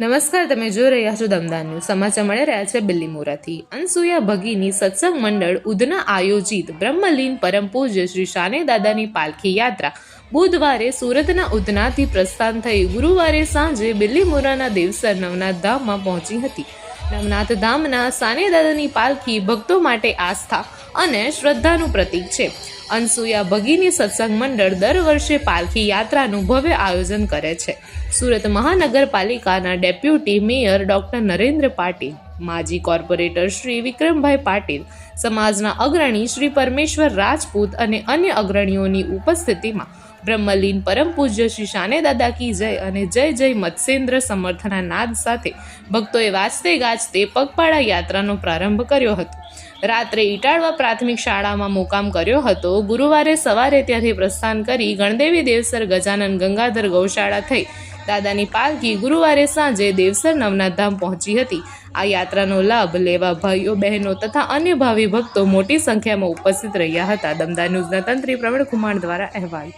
નમસ્કાર, તમે જોઈ રહ્યા છો દમદાન ન્યૂઝ. સમાચાર મળી રહ્યા છે બિલ્લીમોરાથી અનસુયા ભગીની સત્સંગ મંડળ ઉધના આયોજિત બ્રહ્મલીન પરમ પૂજ્ય શ્રી શાને દાદાની પાલખી યાત્રા. બુધવારે સુરતના ઉધનાથી પ્રસ્થાન થઈ ગુરુવારે સાંજે બિલ્લીમોરાના દેવસર નવનાથ ધામમાં પહોંચી હતી. નવનાથ ધામના સાને દાદાની પાલખી ભક્તો માટે આસ્થા. અને શ્રદ્ધાનું પ્રતીક છે. અનસુયા ભગીની સત્સંગ મંડળ દર વર્ષે પાલખી યાત્રાનું ભવ્ય આયોજન કરે છે. સુરત મહાનગરપાલિકાના deputy mayor doctor Narendra Patil, માજી કોર્પોરેટર શ્રી વિક્રમભાઈ પાટીલ, સમાજના અગ્રણી શ્રી પરમેશ્વર રાજપૂત અને અન્ય અગ્રણીઓની ઉપસ્થિતિમાં બ્રહ્મલીન પરમ પૂજ્ય શ્રી શાને દાદા કી જય અને જય જય મત્સ્યેન્દ્ર સમર્થના નાદ સાથે ભક્તોએ વાજતે ગાજતે પગપાળા યાત્રાનો પ્રારંભ કર્યો હતો. રાત્રે ઇટાળવા પ્રાથમિક શાળામાં મુકામ કર્યો હતો. ગુરુવારે સવારે ત્યાંથી પ્રસ્થાન કરી ગણદેવી દેવસર ગજાનન ગંગાધર ગૌશાળા થઈ. દાદાની પાલકી ગુરુવારે સાંજે દેવસર નવનાથ ધામ પહોંચી હતી. આ યાત્રાનો લાભ લેવા ભાઈઓ, બહેનો તથા અન્ય ભાવિ ભક્તો મોટી સંખ્યામાં ઉપસ્થિત રહ્યા હતા. દમદાર ન્યૂઝના તંત્રી પ્રવીણ કુમાર દ્વારા અહેવાલ.